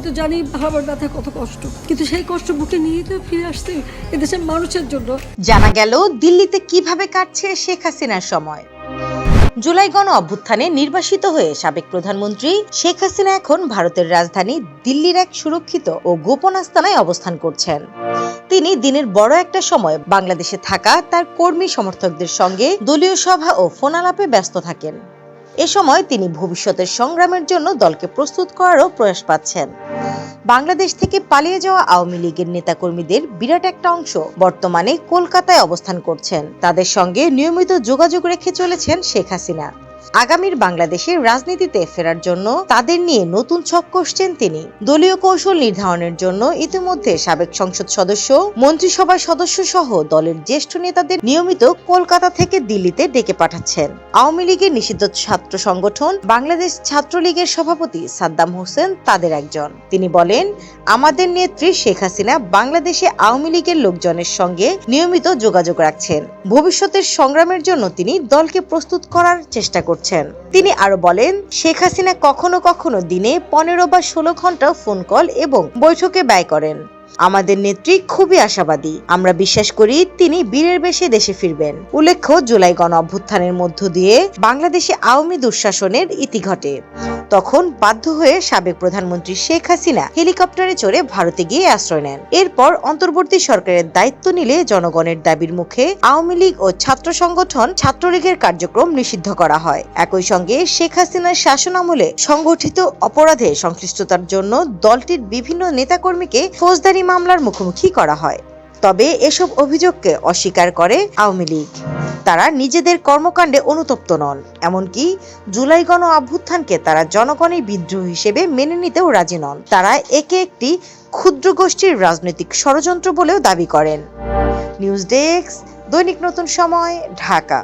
আমি তো জানি হারাবার ব্যথা কত কষ্ট। কিন্তু সেই কষ্ট বুকে নিয়েই তো ফিরে আসছে এদেশের মানুষের জন্য। জানা গেল দিল্লিতে কীভাবে কাটছে শেখ হাসিনার সময়। জুলাই গণ অভ্যুত্থানে নির্বাসিত হয়ে সাবেক প্রধানমন্ত্রী শেখ হাসিনা এখন ভারতের রাজধানী দিল্লির এক সুরক্ষিত ও গোপন আস্তানায় অবস্থান করছেন। তিনি দিনের বড় একটা সময় বাংলাদেশে থাকা তার কর্মী সমর্থকদের সঙ্গে দলীয় সভা ও ফোনালাপে ব্যস্ত থাকেন। এ সময় তিনি ভবিষ্যতের সংগ্রামের জন্য দলকে প্রস্তুত করারও প্রয়াস পাচ্ছেন। বাংলাদেশ থেকে পালিয়ে যাওয়া আওয়ামী লীগের নেতাকর্মীদের বিরাট একটা অংশ বর্তমানে কলকাতায় অবস্থান করছেন। তাদের সঙ্গে নিয়মিত যোগাযোগ রেখে চলেছেন শেখ হাসিনা। আগামীর বাংলাদেশের রাজনীতিতে ফেরার জন্য তাদের নিয়ে নতুন ছক কষছেন তিনি। দলীয় কৌশল নির্ধারণের জন্য ইতিমধ্যে সাবেক সংসদ সদস্য, মন্ত্রিসভার সদস্য সহ দলের জ্যেষ্ঠ নেতাদের নিয়মিত কলকাতা থেকে দিল্লিতে ডেকে পাঠাচ্ছেন। আওয়ামী লীগের নিষিদ্ধ ছাত্র সংগঠন বাংলাদেশ ছাত্রলীগের সভাপতি সাদ্দাম হোসেন তাদের একজন। তিনি বলেন, আমাদের নেত্রী শেখ হাসিনা বাংলাদেশে আওয়ামী লীগের লোকজনের সঙ্গে নিয়মিত যোগাযোগ রাখছেন। ভবিষ্যতের সংগ্রামের জন্য তিনি দলকে প্রস্তুত করার চেষ্টা করছেন। তিনি আরও বলেন, শেখ হাসিনা কখনো কখনো দিনে পনেরো বা ষোলো ঘণ্টা ফোন কল এবং বৈঠকে ব্যয় করেন। আমাদের নেত্রী খুবই আশাবাদী। আমরা বিশ্বাস করি তিনি বীরের বেশে দেশে ফিরবেন। উল্লেখ্য, জুলাই গণ অভ্যুত্থানের মধ্য দিয়ে বাংলাদেশে আওয়ামী দুঃশাসনের ইতি ঘটে। তখন বাধ্য হয়ে সাবেক প্রধানমন্ত্রী শেখ হাসিনা হেলিকপ্টারে চড়ে ভারতে গিয়ে আশ্রয় নেন। এরপর অন্তর্বর্তী সরকারের দায়িত্ব নিলে জনগণের দাবির মুখে আওয়ামী লীগ ও ছাত্র সংগঠন ছাত্রলীগের কার্যক্রম নিষিদ্ধ করা হয়। একই সঙ্গে শেখ হাসিনার শাসন আমলে সংগঠিত অপরাধে সংশ্লিষ্টতার জন্য দলটির বিভিন্ন নেতাকর্মীকে ফৌজদারি মামলার মুখোমুখি করা হয়। তবে এসব অভিযোগকে অস্বীকার করে আওয়ামী লীগ। তারা নিজেদের কর্মকাণ্ডে অনুতপ্ত নন। এমনকি জুলাই গণ অভ্যুত্থানকে তারা জনগণের বিদ্রোহ হিসেবে মেনে নিতেও রাজি নন। তারা একে একটি ক্ষুদ্র গোষ্ঠীর রাজনৈতিক ষড়যন্ত্র বলেও দাবি করেন। নিউজ ডেস্ক, দৈনিক নতুন সময়, ঢাকা।